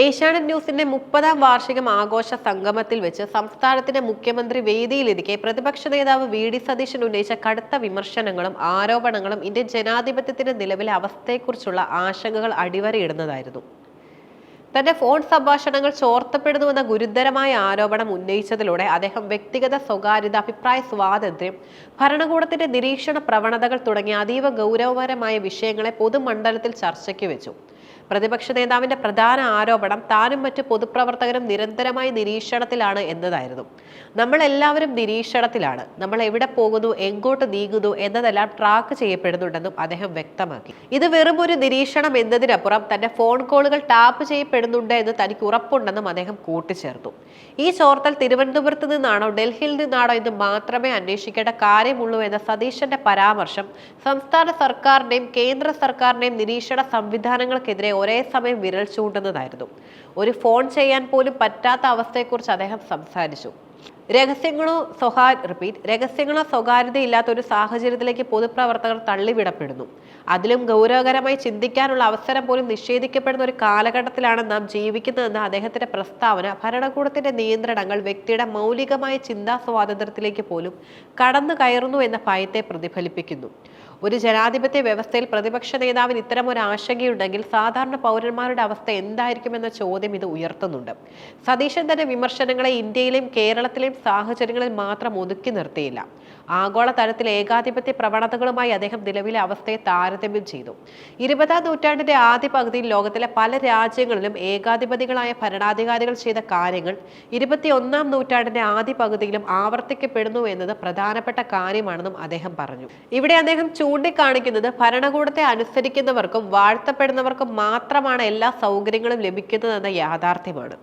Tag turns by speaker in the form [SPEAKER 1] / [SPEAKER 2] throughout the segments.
[SPEAKER 1] ഏഷ്യാനെറ്റ് ന്യൂസിന്റെ മുപ്പതാം വാർഷികം ആഘോഷ സംഗമത്തിൽ വെച്ച് സംസ്ഥാനത്തിന്റെ മുഖ്യമന്ത്രി വേദിയിലിരിക്കെ പ്രതിപക്ഷ നേതാവ് വി ഡി സതീശൻ ഉന്നയിച്ച കടുത്ത വിമർശനങ്ങളും ആരോപണങ്ങളും ഇന്ത്യൻ ജനാധിപത്യത്തിന്റെ നിലവിലെ അവസ്ഥയെക്കുറിച്ചുള്ള ആശങ്കകൾ അടിവരയിടുന്നതായിരുന്നു. തന്റെ ഫോൺ സംഭാഷണങ്ങൾ ചോർത്തപ്പെടുന്നുവെന്ന ഗുരുതരമായ ആരോപണം ഉന്നയിച്ചതിലൂടെ അദ്ദേഹം വ്യക്തിഗത സ്വകാര്യത അഭിപ്രായ സ്വാതന്ത്ര്യം ഭരണകൂടത്തിന്റെ നിരീക്ഷണ പ്രവണതകൾ തുടങ്ങിയ അതീവ ഗൗരവപരമായ വിഷയങ്ങളെ പൊതുമണ്ഡലത്തിൽ ചർച്ചയ്ക്ക് വെച്ചു. പ്രതിപക്ഷ നേതാവിന്റെ പ്രധാന ആരോപണം താനും മറ്റ് പൊതുപ്രവർത്തകരും നിരന്തരമായി നിരീക്ഷണത്തിലാണ് എന്നതായിരുന്നു. നമ്മൾ എല്ലാവരും നിരീക്ഷണത്തിലാണ്. നമ്മൾ എവിടെ പോകുന്നു എങ്ങോട്ട് നീങ്ങുന്നു എന്നതെല്ലാം ട്രാക്ക് ചെയ്യപ്പെടുന്നുണ്ടെന്നും അദ്ദേഹം വ്യക്തമാക്കി. ഇത് വെറും ഒരു നിരീക്ഷണം എന്നതിനപ്പുറം തന്റെ ഫോൺ കോളുകൾ ടാപ്പ് ചെയ്യപ്പെടുന്നുണ്ട് എന്ന് തനിക്ക് ഉറപ്പുണ്ടെന്നും അദ്ദേഹം കൂട്ടിച്ചേർത്തു. ഈ ചോർത്തൽ തിരുവനന്തപുരത്ത് നിന്നാണോ ഡൽഹിയിൽ നിന്നാണോ എന്ന് മാത്രമേ അന്വേഷിക്കേണ്ട കാര്യമുള്ളൂ എന്ന സതീശന്റെ പരാമർശം സംസ്ഥാന സർക്കാരിന്റെയും കേന്ദ്ര സർക്കാരിന്റെയും നിരീക്ഷണ സംവിധാനങ്ങൾക്കെതിരെ ഒരേ സമയം വിരൽ ചൂണ്ടുന്നതായിരുന്നു. ഒരു ഫോൺ ചെയ്യാൻ പോലും പറ്റാത്ത അവസ്ഥയെക്കുറിച്ച് അദ്ദേഹം സംസാരിച്ചു. രഹസ്യങ്ങളോ സ്വകാര്യ റിപ്പീറ്റ് രഹസ്യങ്ങളോ സ്വകാര്യതയില്ലാത്ത ഒരു സാഹചര്യത്തിലേക്ക് പൊതുപ്രവർത്തകർ തള്ളിവിടപ്പെടുന്നു. അതിലും ഗൗരവകരമായി ചിന്തിക്കാനുള്ള അവസരം പോലും നിഷേധിക്കപ്പെടുന്ന ഒരു കാലഘട്ടത്തിലാണ് നാം ജീവിക്കുന്നതെന്ന അദ്ദേഹത്തിന്റെ പ്രസ്താവന ഭരണകൂടത്തിന്റെ നിയന്ത്രണങ്ങൾ വ്യക്തിയുടെ മൗലികമായ ചിന്താ സ്വാതന്ത്ര്യത്തിലേക്ക് പോലും കടന്നു കയറുന്നു എന്ന ഭയത്തെ പ്രതിഫലിപ്പിക്കുന്നു. ഒരു ജനാധിപത്യ വ്യവസ്ഥയിൽ പ്രതിപക്ഷ നേതാവിന് ഇത്തരം ഒരു ആശങ്കയുണ്ടെങ്കിൽ സാധാരണ പൗരന്മാരുടെ അവസ്ഥ എന്തായിരിക്കുമെന്ന ചോദ്യം ഇത് ഉയർത്തുന്നുണ്ട്. സതീശൻ തന്റെ വിമർശനങ്ങളെ ഇന്ത്യയിലെയും കേരളത്തിലെയും സാഹചര്യങ്ങളിൽ മാത്രം ഒതുക്കി നിർത്തിയില്ല. ആഗോള തലത്തിൽ ഏകാധിപത്യ പ്രവണതകളുമായി അദ്ദേഹം നിലവിലെ അവസ്ഥയെ താരതമ്യം ചെയ്തു. ഇരുപതാം നൂറ്റാണ്ടിന്റെ ആദ്യ പകുതിയിൽ ലോകത്തിലെ പല രാജ്യങ്ങളിലും ഏകാധിപതികളായ ഭരണാധികാരികൾ ചെയ്ത കാര്യങ്ങൾ ഇരുപത്തിയൊന്നാം നൂറ്റാണ്ടിന്റെ ആദ്യ പകുതിയിലും ആവർത്തിക്കപ്പെടുന്നു എന്നത് പ്രധാനപ്പെട്ട കാര്യമാണെന്നും അദ്ദേഹം പറഞ്ഞു. ഇവിടെ അദ്ദേഹം ചൂണ്ടിക്കാണിക്കുന്നത് ഭരണകൂടത്തെ അനുസരിക്കുന്നവർക്കും വാഴ്ത്തപ്പെടുന്നവർക്കും മാത്രമാണ് എല്ലാ സൗകര്യങ്ങളും ലഭിക്കുന്നതെന്ന യാഥാർത്ഥ്യമാണ്.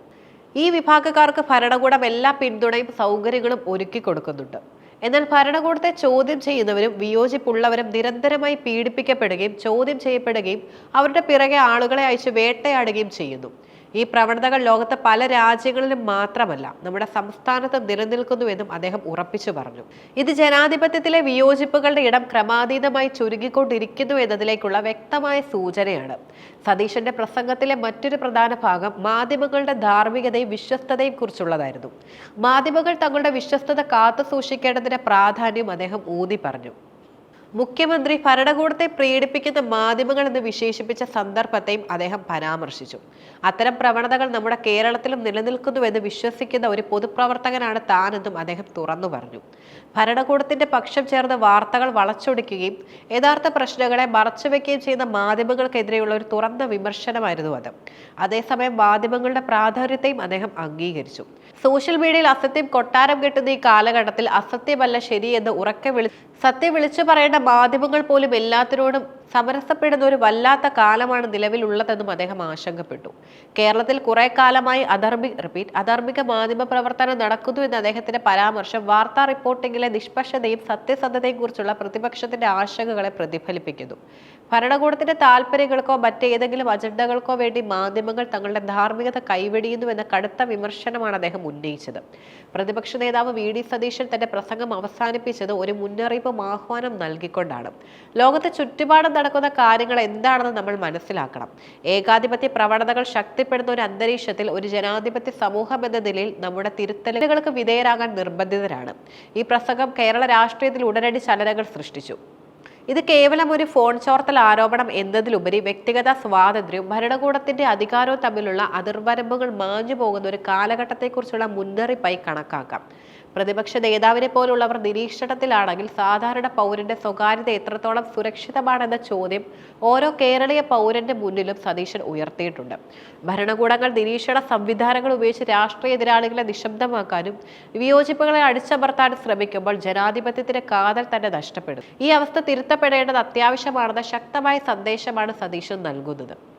[SPEAKER 1] ഈ വിഭാഗക്കാർക്ക് ഭരണകൂടം എല്ലാ പിന്തുണയും സൗകര്യങ്ങളും ഒരുക്കി കൊടുക്കുന്നുണ്ട്. എന്നാൽ ഭരണകൂടത്തെ ചോദ്യം ചെയ്യുന്നവരും വിയോജിപ്പുള്ളവരും നിരന്തരമായി പീഡിപ്പിക്കപ്പെടുകയും ചോദ്യം ചെയ്യപ്പെടുകയും അവരുടെ പിറകെ ആളുകളെ അയച്ച് വേട്ടയാടുകയും ചെയ്യുന്നു. ഈ പ്രവണതകൾ ലോകത്തെ പല രാജ്യങ്ങളിലും മാത്രമല്ല നമ്മുടെ സംസ്ഥാനത്ത് നിലനിൽക്കുന്നുവെന്നും അദ്ദേഹം ഉറപ്പിച്ചു പറഞ്ഞു. ഇത് ജനാധിപത്യത്തിലെ വിയോജിപ്പുകളുടെ ഇടം ക്രമാതീതമായി ചുരുങ്ങിക്കൊണ്ടിരിക്കുന്നു എന്നതിലേക്കുള്ള വ്യക്തമായ സൂചനയാണ്. സതീശന്റെ പ്രസംഗത്തിലെ മറ്റൊരു പ്രധാന ഭാഗം മാധ്യമങ്ങളുടെ ധാർമ്മികതയും വിശ്വസ്തതയും കുറിച്ചുള്ളതായിരുന്നു. മാധ്യമങ്ങൾ തങ്ങളുടെ വിശ്വസ്തത കാത്തു സൂക്ഷിക്കേണ്ടതിന്റെ പ്രാധാന്യം അദ്ദേഹം ഊതി പറഞ്ഞു മുഖ്യമന്ത്രി ഭരണകൂടത്തെ പ്രീഡിപ്പിക്കുന്ന മാധ്യമങ്ങൾ എന്ന് വിശേഷിപ്പിച്ച സന്ദർഭത്തെയും അദ്ദേഹം പരാമർശിച്ചു. അത്തരം പ്രവണതകൾ നമ്മുടെ കേരളത്തിലും നിലനിൽക്കുന്നുവെന്ന് വിശ്വസിക്കുന്ന ഒരു പൊതുപ്രവർത്തകനാണ് താനെന്നും അദ്ദേഹം തുറന്നു പറഞ്ഞു. ഭരണകൂടത്തിന്റെ പക്ഷം ചേർന്ന് വാർത്തകൾ വളച്ചൊടിക്കുകയും യഥാർത്ഥ പ്രശ്നങ്ങളെ മറച്ചുവെക്കുകയും ചെയ്യുന്ന മാധ്യമങ്ങൾക്കെതിരെയുള്ള ഒരു തുറന്ന വിമർശനമായിരുന്നു അത്. അതേസമയം മാധ്യമങ്ങളുടെ പ്രാധാന്യത്തെയും അദ്ദേഹം അംഗീകരിച്ചു. സോഷ്യൽ മീഡിയയിൽ അസത്യം കൊട്ടാരം കെട്ടുന്ന ഈ കാലഘട്ടത്തിൽ അസത്യമല്ല ശരിയെന്ന് ഉറക്കെ വിളി സത്യം വിളിച്ചു പറയേണ്ട മാധ്യമങ്ങൾ പോലും എല്ലാത്തിനോടും സമരസപ്പെടുന്ന ഒരു വല്ലാത്ത കാലമാണ് നിലവിലുള്ളതെന്നും അദ്ദേഹം ആശങ്കപ്പെട്ടു. കേരളത്തിൽ കുറെ കാലമായി അധർമ്മി റിപ്പീറ്റ് അധാർമിക മാധ്യമ പ്രവർത്തനം നടക്കുന്നു എന്ന അദ്ദേഹത്തിന്റെ പരാമർശം വാർത്താ റിപ്പോർട്ടിംഗിലെ നിഷ്പക്ഷതയും സത്യസന്ധതയും കുറിച്ചുള്ള പ്രതിപക്ഷത്തിന്റെ ആശങ്കകളെ പ്രതിഫലിപ്പിക്കുന്നു. ഭരണകൂടത്തിന്റെ താല്പര്യങ്ങൾക്കോ മറ്റേതെങ്കിലും അജണ്ടകൾക്കോ വേണ്ടി മാധ്യമങ്ങൾ തങ്ങളുടെ ധാർമ്മികത കൈവെടിയുന്നു എന്ന കടുത്ത വിമർശനമാണ് അദ്ദേഹം ഉന്നയിച്ചത്. പ്രതിപക്ഷ നേതാവ് വി. ഡി. സതീശൻ തന്റെ പ്രസംഗം അവസാനിപ്പിച്ചത് ഒരു മുന്നറിയിപ്പും ആഹ്വാനം നൽകിക്കൊണ്ടാണ്. ലോകത്തെ ചുറ്റുപാടും നടക്കുന്ന കാര്യങ്ങൾ എന്താണെന്ന് നമ്മൾ മനസ്സിലാക്കണം. ഏകാധിപത്യ പ്രവണതകൾ ശക്തിപ്പെടുന്ന ഒരു അന്തരീക്ഷത്തിൽ ഒരു ജനാധിപത്യ സമൂഹം എന്ന നിലയിൽ നമ്മുടെ തിരുത്തലുകൾക്ക് വിധേയരാകാൻ നിർബന്ധിതരാണ്. ഈ പ്രസംഗം കേരള രാഷ്ട്രീയത്തിൽ ഉടനടി ചലനങ്ങൾ സൃഷ്ടിച്ചു. ഇത് കേവലം ഒരു ഫോൺ ചോർത്തൽ ആരോപണം എന്നതിലുപരി വ്യക്തിഗത സ്വാതന്ത്ര്യവും ഭരണകൂടത്തിന്റെ അധികാരവും തമ്മിലുള്ള അതിർവരമ്പുകൾ മാഞ്ഞു പോകുന്ന ഒരു കാലഘട്ടത്തെക്കുറിച്ചുള്ള മുന്നറിയിപ്പായി കണക്കാക്കാം. പ്രതിപക്ഷ നേതാവിനെ പോലുള്ളവർ നിരീക്ഷണത്തിലാണെങ്കിൽ സാധാരണ പൗരന്റെ സ്വകാര്യത എത്രത്തോളം സുരക്ഷിതമാണെന്ന ചോദ്യം ഓരോ കേരളീയ പൗരന്റെ മുന്നിലും സതീശൻ ഉയർത്തിയിട്ടുണ്ട്. ഭരണകൂടങ്ങൾ നിരീക്ഷണ സംവിധാനങ്ങൾ ഉപയോഗിച്ച് രാഷ്ട്രീയ എതിരാളികളെ നിശബ്ദമാക്കാനും വിയോജിപ്പുകളെ അടിച്ചമർത്താനും ശ്രമിക്കുമ്പോൾ ജനാധിപത്യത്തിന്റെ കാതൽ തന്നെ നഷ്ടപ്പെടും. ഈ അവസ്ഥ തിരുത്തപ്പെടേണ്ടത് അത്യാവശ്യമാണെന്ന ശക്തമായ സന്ദേശമാണ് സതീശൻ നൽകുന്നത്.